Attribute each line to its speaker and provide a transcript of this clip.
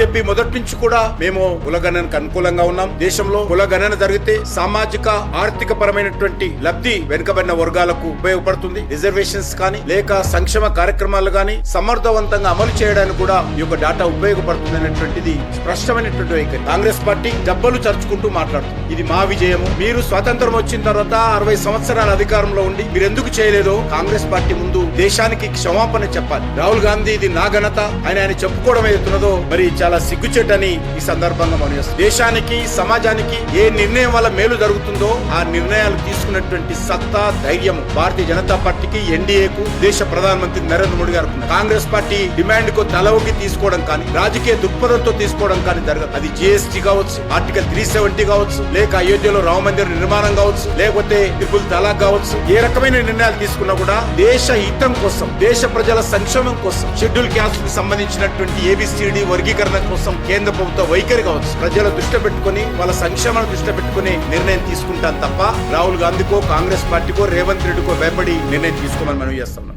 Speaker 1: BJP మొదటి నుంచి కూడా మేము కులగణనకు అనుకూలంగా ఉన్నాం. దేశంలో కులగణన జరిగితే సామాజిక ఆర్థిక పరమైనటువంటి లబ్ధి వెనుకబడిన వర్గాలకు ఉపయోగపడుతుంది. రిజర్వేషన్స్ కానీ లేక సంక్షేమ కార్యక్రమాలు కానీ సమర్థవంతంగా అమలు చేయడానికి కూడా ఈ యొక్క డేటా ఉపయోగపడుతుంది అనేటువంటిది స్పష్టమైనటువంటి వైఖరి కాంగ్రెస్ పార్టీ డబ్బలు చర్చుకుంటూ మాట్లాడుతుంది. ఇది మా విజయము. మీరు స్వాతంత్రం వచ్చిన తర్వాత అరవై సంవత్సరాల అధికారంలో ఉండి మీరు ఎందుకు చేయలేదో కాంగ్రెస్ పార్టీ ముందు దేశానికి క్షమాపణ చెప్పాలి. రాహుల్ గాంధీ ఇది నా ఘనత. అని ఆయన చెప్పుకోవడం ఏదైతున్నదో మరి చాలా చాలా సిగ్గుచేటని ఈ సందర్భంగా మనం దేశానికి సమాజానికి ఏ నిర్ణయం వల్ల మేలు జరుగుతుందో ఆ నిర్ణయాలు తీసుకున్నటువంటి సత్తా ధైర్యం భారతీయ జనతా పార్టీకి ఎన్డీఏకు దేశ ప్రధానమంత్రి నరేంద్ర మోడీ గారు కాంగ్రెస్ పార్టీ డిమాండ్కు తలవకి తీసుకోవడం కానీ రాజకీయ దృక్పథంతో తీసుకోవడం కానీ జరగదు. అది జిఎస్టీ కావచ్చు ఆర్టికల్ త్రీ సెవెంటీ కావచ్చు లేక అయోధ్యలో రామ మందిర నిర్మాణం కావచ్చు లేకపోతే ట్రిపుల్ తలాక్ కావచ్చు. ఏ రకమైన నిర్ణయాలు తీసుకున్నా కూడా దేశ హితం కోసం దేశ ప్రజల సంక్షేమం కోసం షెడ్యూల్ క్యాస్ట్కి సంబంధించినటువంటి ఏబిసిడి వర్గీకరణ కోసం కేంద్ర ప్రభుత్వ వైఖరి కావచ్చు. ప్రజల దృష్టి పెట్టుకుని వాళ్ళ సంక్షేమాన్ని దృష్టి పెట్టుకుని నిర్ణయం తీసుకుంటాం తప్ప రాహుల్ గాంధీకో కాంగ్రెస్ పార్టీకో రేవంత్ రెడ్డికో భయపడి నిర్ణయం తీసుకోమని మనం చేస్తున్నాం.